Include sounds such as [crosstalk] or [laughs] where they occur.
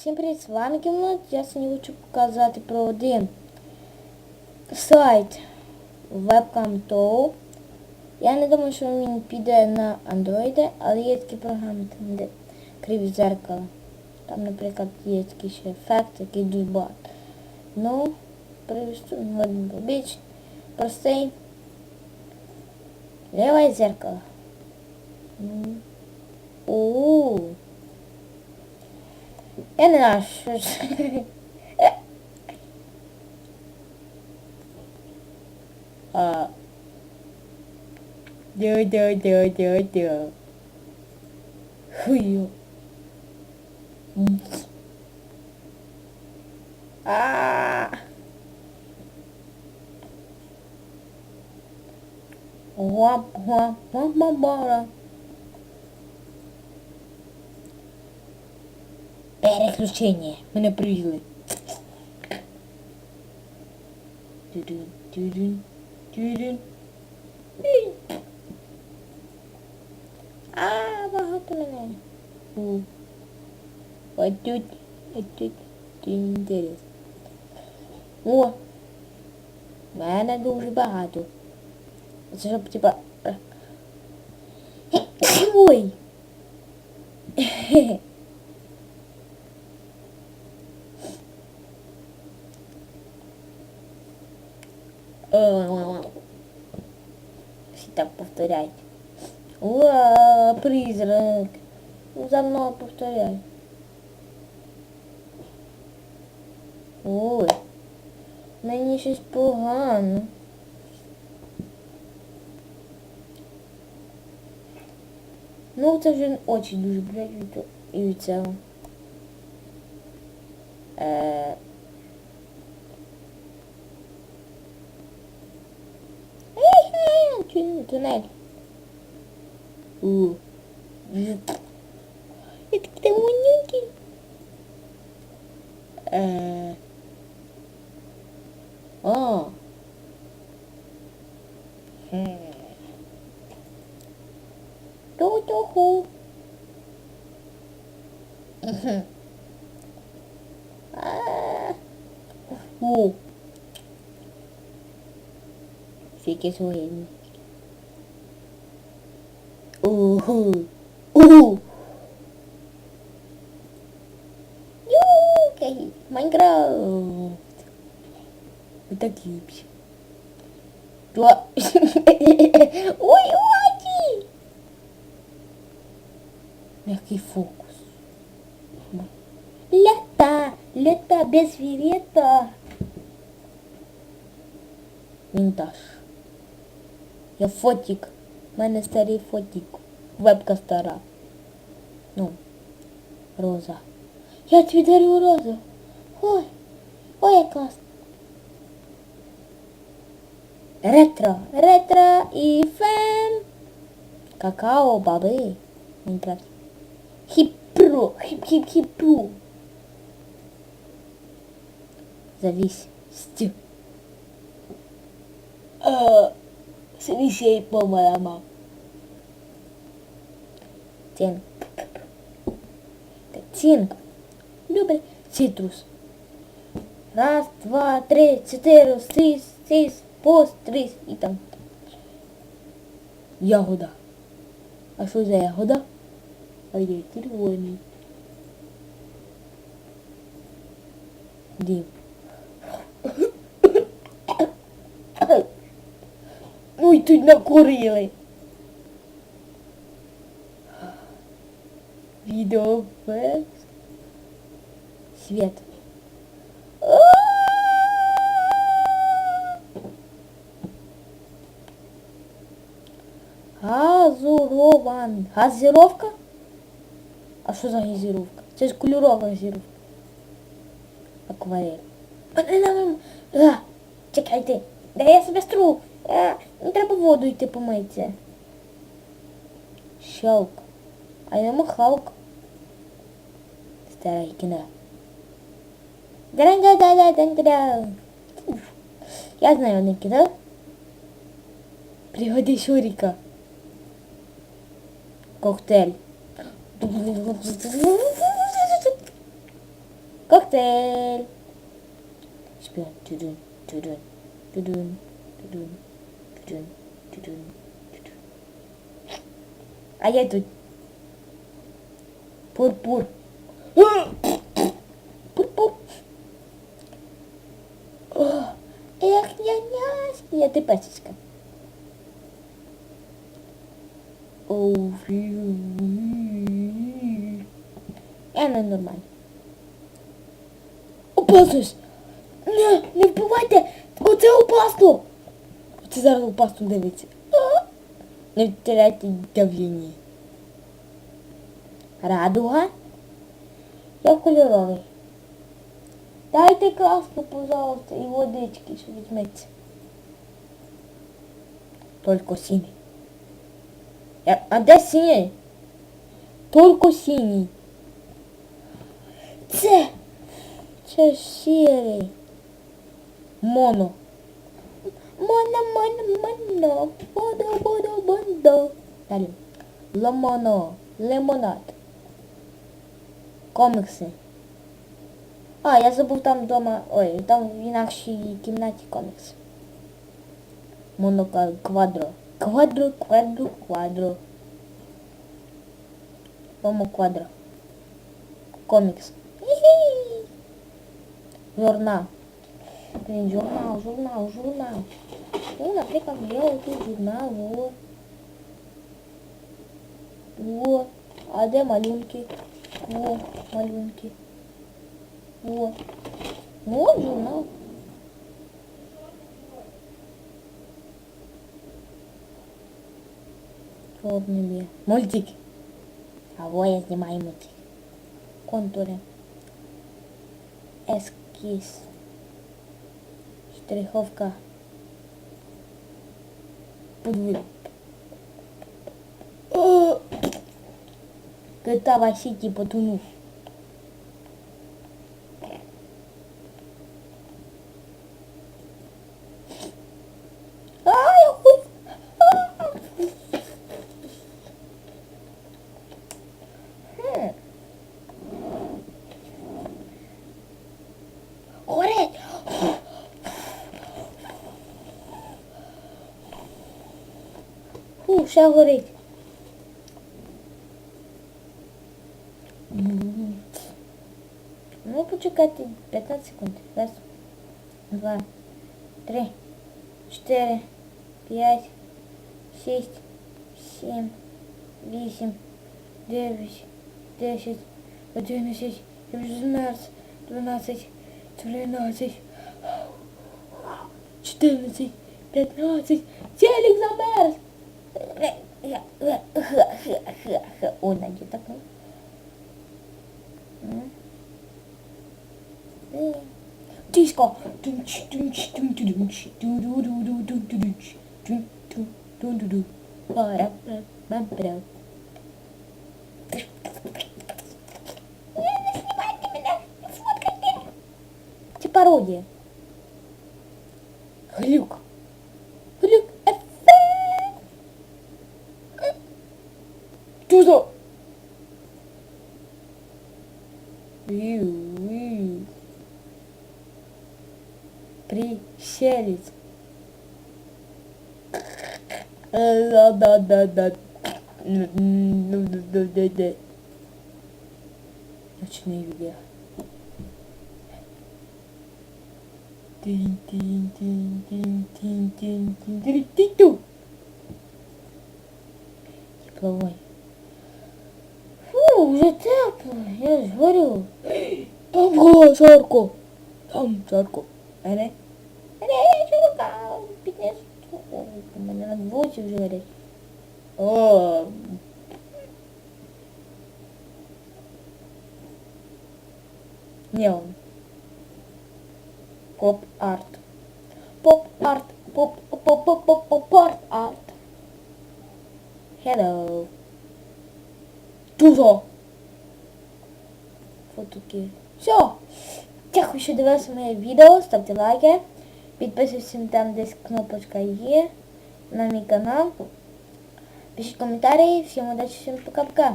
Всім привіт, з вами Кімнат. Я сьогодні хочу показати про один сайт Webcam Tool. Я не думаю, що він піде на Android, але є такі програми, там де криві зеркала. Там, наприклад, є такий ще ефект, який дуже багато. Ну, привезу, не один побіч. Простий. Ліве зеркало. Ну. У. Я не знаю, що це. А. Да, да, да, да, да. Хую. М. А. Гуап, Переключення. Мене привели. Тюдюн, тюдюн. Ій. А, багато мене. Ось тут, ось тут. Це інтересно. О! Мене дуже багато. Це щоб типа. е. Ой! [laughs] Все так повторяйте. Уа, призрак. Ну, за мною повторяй. Ой. Мені щось погано. Ну, це вже очі дуже блядь, від цього. Е... tudo, né? O... Eu tenho que ter um aqui. É... Ó. É. tô ruim. [laughs] Ah. Uh. Fiquei sorrindo. Uh. Uhul. Uhul. Yuki. Minecraft. muita aqui, bicho. [laughs] Ui, Wadi. Olha que focos. Leta. Leta besvirita. Vintage. Tá. Eu fotica. У мене старий фотик. Вебка стара. Ну, роза. Я тобі дарю розу. Ой, ой, як класно. Ретро, ретро і фем. Какао, баби. Мінкрафт. Хіп-про, хіп-хіп-хіп-про. Завись. Стю. А, Свищей помалама. Тінк. Тінк. Любить цитрус. Раз, два, три, чотири, сіс, сіс, пост, трис і там. Ягода. А що за ягода? А я червоний. Дім. І тут накурили. Відеофекс. Свет. Газурован. Газировка? А що за газировка? Це ж кольорова газировка. Акварель. А, а, Чекайте. Да я себе стру. Ну треба воду йти помитися. Щелк. А йому халк. Старай кіно. Я знаю не кіно. Пригоди Шуріка. Коктейль. Коктейль. Шпіон. Тудун, тудун, тудун, тудун. А я тут. Пур-пур. Пур-пур. Эх, няняшки, я ты пасечка. Оу, Я не нормально. Опасность! Не, не вбивайте! Оце опасно! Оце зараз опасно дивиться. А! Не втеряйте давлення. Радуга? Я кольоровий. Дайте краску, пожалуйста, і водички, що візьметься. Только синій. Я- А де синій? Только синій. Це. Це сірий. Моно. Моно, моно, моно. Бодо, бодо, бодо. Далі. Ломоно. Лимонад. Комікси. А, я забув там вдома. Ой, там в інакшій кімнаті комікс. Монока квадро. Квадро, квадро, квадро. Момо квадро. Комікс. Хі-хі. Журнал. Tem jornal, jornal, jornal. Olha, tem caminhão aqui, jornal, boa. Boa. Cadê Malunque? Boa, Malunque. Boa. Boa, jornal. Трудный мир. Мультик. Кого я снимаю мультик? Контуры. Эскиз. штриховка. Кита Васити типа потонув. Фу, ще горить. М. Ну, почекайте 15 секунд. Раз, два, три, чотири, п'ять, шість, сім, вісім, дев'ять, десять, одинадцять, дванадцять, дванадцять, тринадцять, чотирнадцять, п'ятнадцять. Телек замерз. Ой, найди такой. Диско. Дунч, Приселить. Да-да-да-да. Ночные видео. Тепловой. Porco! Tom, porco. É, né? é, deixa É, jogar É, pedaço. É, vou É, jogar. Oh. Não. Pop art. Pop art. Pop, pop, pop, pop, pop art. Hello. Tudo. Foto que... Все. Дякую, що дивилися моє відео. Ставте лайки. Підписуйтесь там десь кнопочка є на мій канал. Пишіть коментарі. Всім удачі, всім пока-пока.